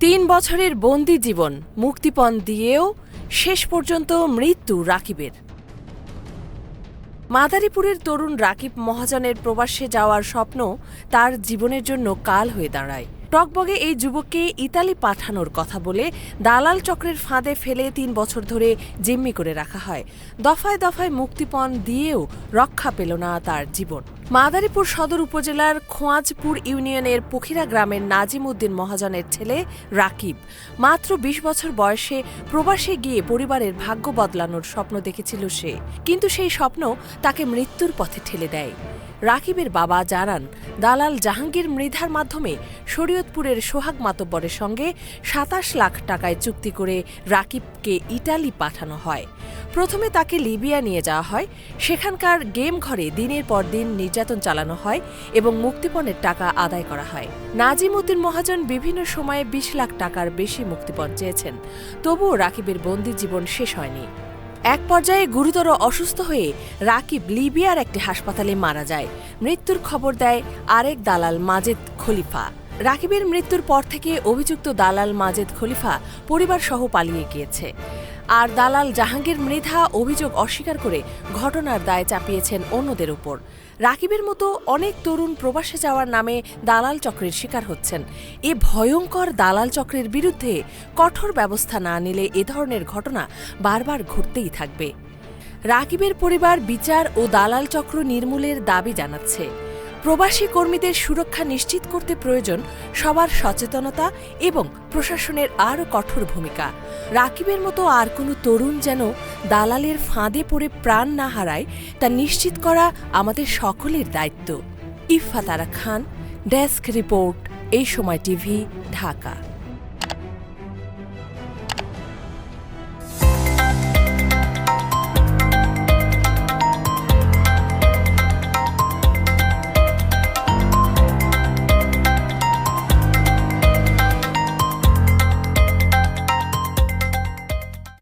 তিন বছরের বন্দি জীবন মুক্তিপণ দিয়েও শেষ পর্যন্ত মৃত্যু রাকিবের। মাদারীপুরের তরুণ রাকিব মহাজনের প্রবাসে যাওয়ার স্বপ্ন তার জীবনের জন্য কাল হয়ে দাঁড়ায়। টকবগে এই যুবককে ইতালি পাঠানোর কথা বলে দালাল চক্রের ফাঁদে ফেলে তিন বছর ধরে জিম্মি করে রাখা হয়। দফায় দফায় মুক্তিপণ দিয়েও রক্ষা পেল না তার জীবন। মাদারীপুর সদর উপজেলার খোয়াজপুর ইউনিয়নের পুখিরা গ্রামের নাজিম উদ্দিন মহাজনের ছেলে রাকিব। মাত্র ২০ বছর বয়সে প্রবাসে গিয়ে পরিবারের ভাগ্য বদলানোর স্বপ্ন দেখেছিল সে। কিন্তু সেই স্বপ্ন তাকে মৃত্যুর পথে ঠেলে দেয়। রাকিবের বাবা জানান, দালাল জাহাঙ্গীর মৃধার মাধ্যমে শরীয়তপুরের সোহাগ মাতব্বরের সঙ্গে সাতাশ লাখ টাকায় চুক্তি করে রাকিবকে ইটালি পাঠানো হয়। প্রথমে তাকে লিবিয়া নিয়ে যাওয়া হয়। সেখানকার গেম ঘরে দিনের পর দিন নির্যাতন চালানো হয় এবং মুক্তিপণের টাকা আদায় করা হয়। নাজিম উদ্দিন মহাজন বিভিন্ন সময়ে বিশ লাখ টাকার বেশি মুক্তিপণ চেয়েছেন। তবুও রাকিবের বন্দি জীবন শেষ হয়নি। এক পর্যায়ে গুরুতর অসুস্থ হয়ে রাকিব লিবিয়ার একটি হাসপাতালে মারা যায়। মৃত্যুর খবর দেয় আরেক দালাল মাজেদ খলিফা। রাকিবের মৃত্যুর পর থেকে অভিযুক্ত দালাল মাজেদ খলিফা পরিবার সহ পালিয়ে গিয়েছে। আর দালাল জাহাঙ্গীর মৃধা অভিযোগ অস্বীকার করে ঘটনার দায় চাপিয়েছেন অন্যদের উপর। রাকিবের মতো অনেক তরুণ প্রবাসে যাওয়ার নামে দালাল চক্রের শিকার হচ্ছেন। এ ভয়ঙ্কর দালাল চক্রের বিরুদ্ধে কঠোর ব্যবস্থা না নিলে এ ধরনের ঘটনা বারবার ঘটতেই থাকবে। রাকিবের পরিবার বিচার ও দালাল চক্র নির্মূলের দাবি জানাচ্ছে। প্রবাসী কর্মীদের সুরক্ষা নিশ্চিত করতে প্রয়োজন সবার সচেতনতা এবং প্রশাসনের আরও কঠোর ভূমিকা। রাকিবের মতো আর কোনো তরুণ যেন দালালের ফাঁদে পড়ে প্রাণ না হারায়, তা নিশ্চিত করা আমাদের সকলের দায়িত্ব। ইফা তারা খান, ডেস্ক রিপোর্ট, এই সময় টিভি, ঢাকা।